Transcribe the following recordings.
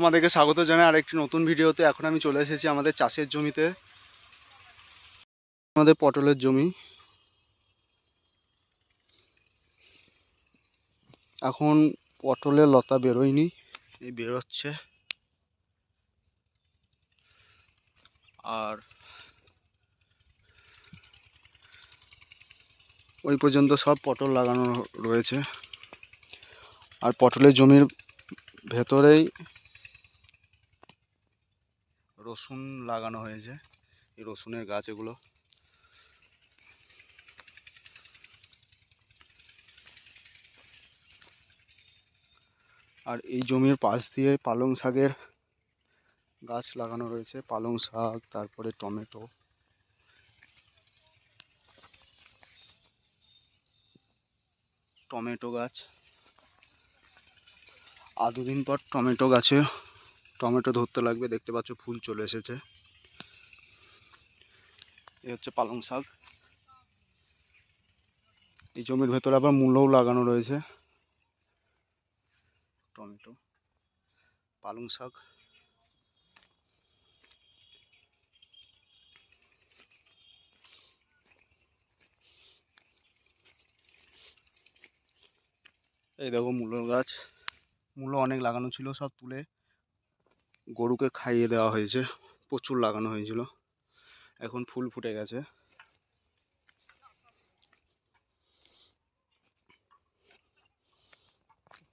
তোমাদেরকে স্বাগত জানাই আরেকটি নতুন ভিডিওতে। এখন আমি চলে এসেছি আমাদের চাষের জমিতে। আমাদের পটলের জমি। এখন পটলের লতা বেরোয়নি, এই বেরোচ্ছে। আর ওই পর্যন্ত সব পটল লাগানো রয়েছে। আর পটলের জমির ভেতরেই রসুন লাগানো হয়েছে, এই রসুনের গাছ এগুলো। আর এই জমির পাশ দিয়ে পালং শাকের গাছ লাগানো রয়েছে, পালং শাক, তারপরে টমেটো। টমেটো গাছ। আর দুদিন পর টমেটো গাছে টমেটো ধরতে লাগবে, দেখতে পাচ্ছ ফুল চলে এসেছে। এ হচ্ছে পালং শাক। এই জমির ভেতরে আবার মূলও লাগানো রয়েছে। টমেটো, পালং শাক। এই দেখো মূলো গাছ। মূলো অনেক লাগানো ছিল সব তুলে। গরুকে খাইয়ে দেওয়া হয়েছে। প্রচুর লাগানো হয়েছিল। এখন ফুল ফুটে গেছে।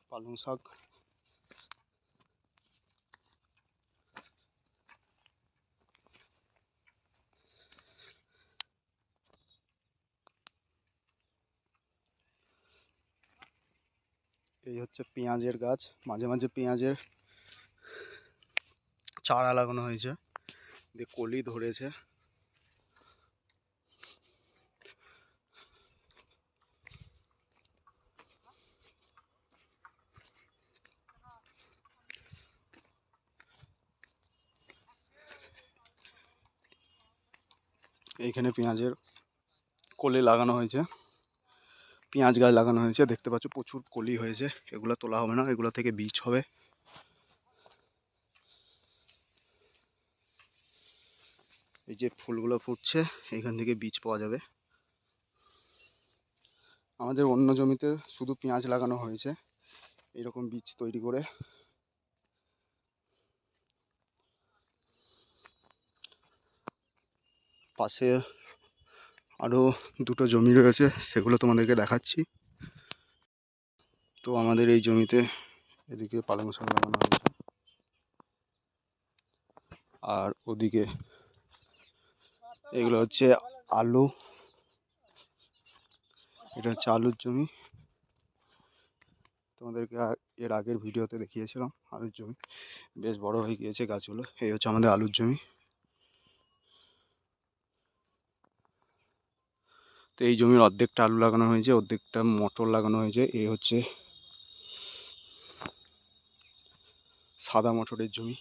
পালং শাক। এই হচ্ছে পেঁয়াজের গাছ। মাঝে মাঝে পেঁয়াজের চারা লাগানো হয়েছে। দিয়ে কলি ধরেছে। এইখানে পেঁয়াজের কলি লাগানো হয়েছে। পেঁয়াজ গাছ লাগানো হয়েছে। দেখতে পাচ্ছ প্রচুর কলি হয়েছে। এগুলো তোলা হবে না। এগুলো থেকে বীজ হবে। এই যে ফুলগুলো ফুটছে, এখান থেকে বীজ পাওয়া যাবে। আমাদের অন্য জমিতে শুধু পেঁয়াজ লাগানো হয়েছে, এরকম বীজ তৈরি করে। পাশে আরও দুটো জমি রয়েছে, সেগুলো তোমাদেরকে দেখাচ্ছি। তো আমাদের এই জমিতে এদিকে পালং শাক লাগানো হয়েছে। আর ওদিকে এগুলো হচ্ছে আলু। এটা হচ্ছে আলুর জমি। তোমাদেরকে এর আগের ভিডিওতে দেখিয়েছিলাম আলুর জমি। বেশ বড় হয়ে গিয়েছে গাছগুলো। এই হচ্ছে আমাদের আলুর জমি। তো এই জমির অর্ধেকটা আলু লাগানো হয়েছে, অর্ধেকটা মটর লাগানো হয়েছে। এই হচ্ছে সাদা মটরের জমি।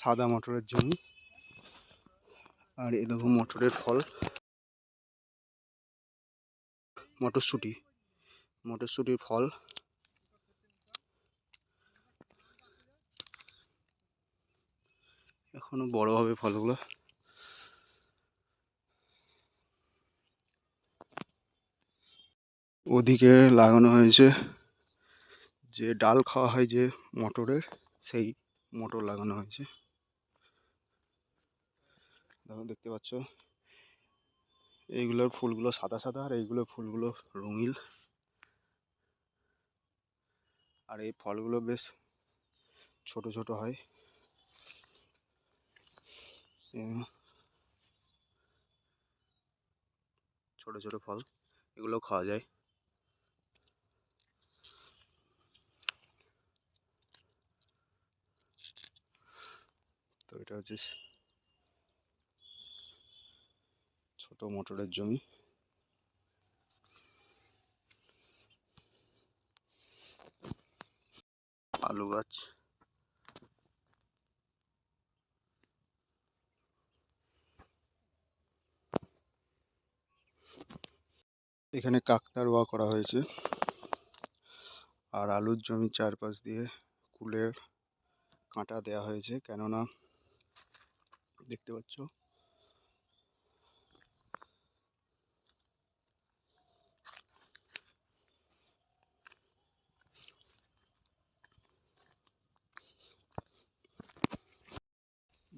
সাদা মটরের জমি। আর এ দেখো মটরের ফল। মটরশুঁটি। মটরশুঁটির ফল। এখনও বড় হবে ফলগুলো। ওদিকে লাগানো হয়েছে যে ডাল খাওয়া হয় যে মটরের, সেই মটর লাগানো হয়েছে। দেখো দেখতে পাচ্ছ। এইগুলোর ফুলগুলো সাদা সাদা আর এইগুলোর ফুলগুলো রঙিন আর এই ফলগুলো বেশ ছোট ছোট হয়। ছোট ছোট ফল, এগুলো খাওয়া যায়। তো এটা হচ্ছে ছোট মটরের জমি। আলু গাছ। এখানে কাকতারুয়া করা হয়েছে। আর আলুর জমি চারপাশ দিয়ে কুলের কাঁটা দেওয়া হয়েছে। কেননা, দেখতে পাচ্ছ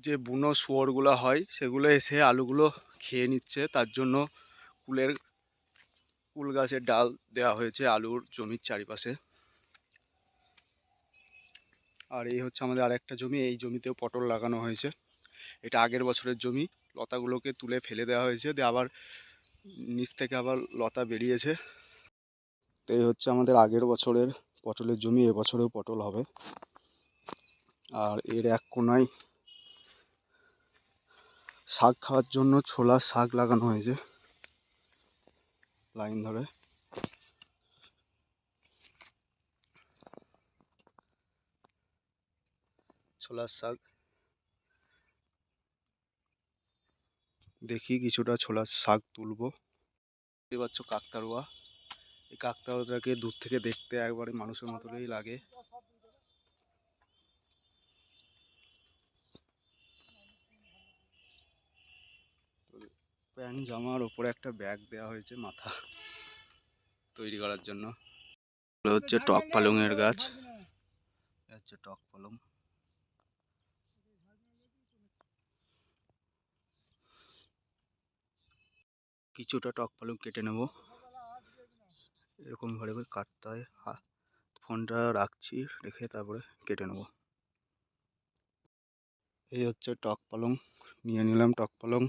যে বুনো শুয়োরগুলো হয়, সেগুলো এসে আলুগুলো খেয়ে নিচ্ছে। তার জন্য কুলের, কুল গাছের ডাল দেওয়া হয়েছে আলুর জমির চারিপাশে। আর এই হচ্ছে আমাদের আরেকটা জমি, এই জমিতেও পটল লাগানো হয়েছে। এটা আগের বছরের জমি, লতাগুলোকে তুলে ফেলে দেওয়া হয়েছে। দিয়ে আবার নিচ থেকে আবার লতা বেরিয়েছে। তো এই হচ্ছে আমাদের আগের বছরের পটলের জমি, এবছরেও পটল হবে। আর এর এক কোনায় শাক খাওয়ার জন্য ছোলা শাক লাগানো হয়েছে। লাইন ধরে। ছোলার শাক। দেখি কিছুটা ছোলার শাক তুলবো। দেখতে পাচ্ছ কাকতারুয়া এই কাকতারুয়াটাকে দূর থেকে দেখতে একবারে মানুষের মতনই লাগে। প্যান্ট, জামার ওপরে একটা ব্যাগ দেওয়া হয়েছে মাথা তৈরি করার জন্য। হচ্ছে টক পালংয়ের গাছ। এ হচ্ছে টক পালং। কিছুটা টক পালং কেটে নেব। এরকম ঘরে করে কাটতে হয়। ফোনটা রাখছি রেখে তারপরে কেটে নেব। এই হচ্ছে টক পালং। নিয়ে নিলাম টক পালং।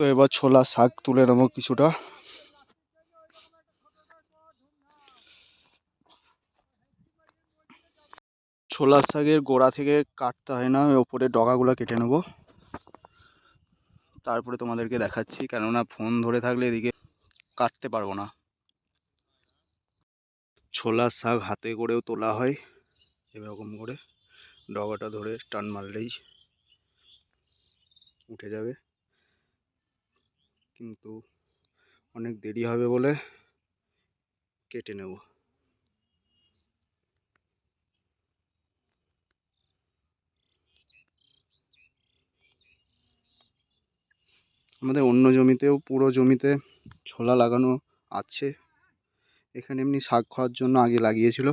তো এবার ছোলা শাক তুলে নেব কিছুটা। ছোলা শাকের গোড়া থেকে কাটতে হয় না ওপরে ডগাগুলো কেটে নেব। তারপরে তোমাদেরকে দেখাচ্ছি, কেননা ফোন ধরে থাকলে এদিকে কাটতে পারব না। ছোলার শাক হাতে করেও তোলা হয়, এরকম করে। ডগাটা ধরে টান মারলেই উঠে যাবে। কিন্তু অনেক দেরি হবে বলে কেটে নেব। আমাদের অন্য জমিতেও পুরো জমিতে ছোলা লাগানো আছে। এখানে এমনি শাক খাওয়ার জন্য আগে লাগিয়েছিল।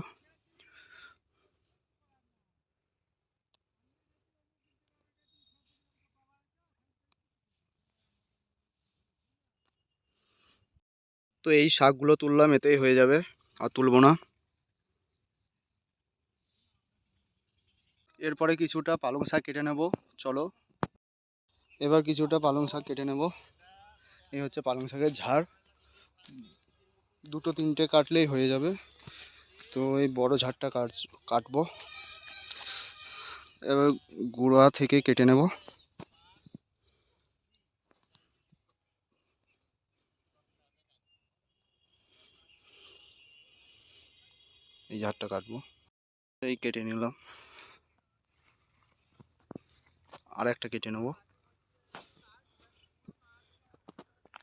তো এই শাকগুলো তুললাম, এতেই হয়ে যাবে, আর তুলবো না। এরপরে কিছুটা পালং শাক কেটে নেব, চলো। এবার কিছুটা পালং শাক কেটে নেব। এই হচ্ছে পালং শাকের ঝাড়। দুটো তিনটে কাটলেই হয়ে যাবে। তো এই বড় ঝাড়টা কাট কাটবো। এবার গুঁড়া থেকে কেটে নেব। এই ঝাড়টা কাটবো। এই কেটে নিলাম। আর একটা কেটে নেব।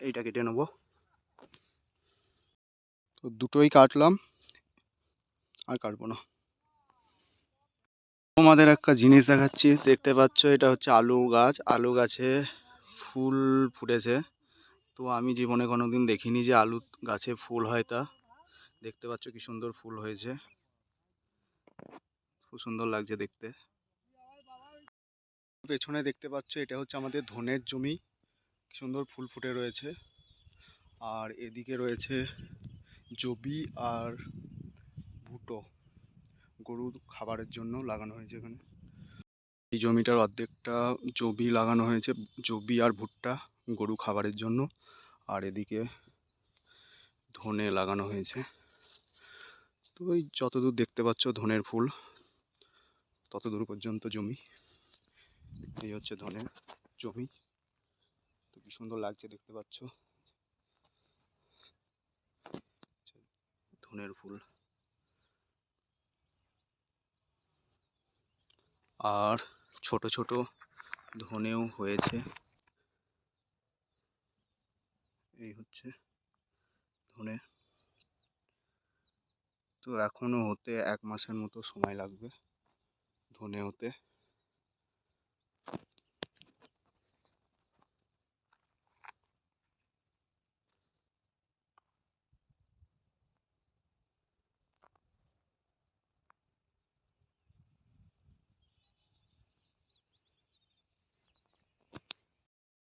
এইটা কেটে নেব। তো দুটোই কাটলাম, আর কাটবো না। তোমাদের একটা জিনিস দেখাচ্ছি, দেখতে পাচ্ছ এটা হচ্ছে আলু গাছ। আলু গাছে ফুল ফুটেছে। তো আমি জীবনে কোনো দিন দেখিনি যে আলু গাছে ফুল হয় তা। দেখতে পাচ্ছ কি সুন্দর ফুল হয়েছে। খুব সুন্দর লাগছে দেখতে। পেছনে দেখতে পাচ্ছ এটা হচ্ছে আমাদের ধনের জমি। সুন্দর ফুল ফুটে রয়েছে। আর এদিকে রয়েছে জবি আর ভুটো গরুর খাবারের জন্য লাগানো হয়েছে এখানে। এই জমিটার অর্ধেকটা জবি লাগানো হয়েছে, জবি আর ভুট্টা গরু খাবারের জন্য। আর এদিকে ধনে লাগানো হয়েছে। তো ওই যতদূর দেখতে পাচ্ছ ধনের ফুল তত দূর পর্যন্ত জমি। এই হচ্ছে ধনের জমি। তো কি সুন্দর লাগছে দেখতে পাচ্ছ। ধনের ফুল। আর ছোট ছোট ধনেও হয়েছে। এই হচ্ছে ধনে তো এখনও হতে এক মাসের মতো সময় লাগবে, ধনে হতে।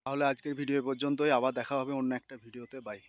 তাহলে আজকের ভিডিও পর্যন্তই, আবার দেখা হবে অন্য একটা ভিডিওতে বাই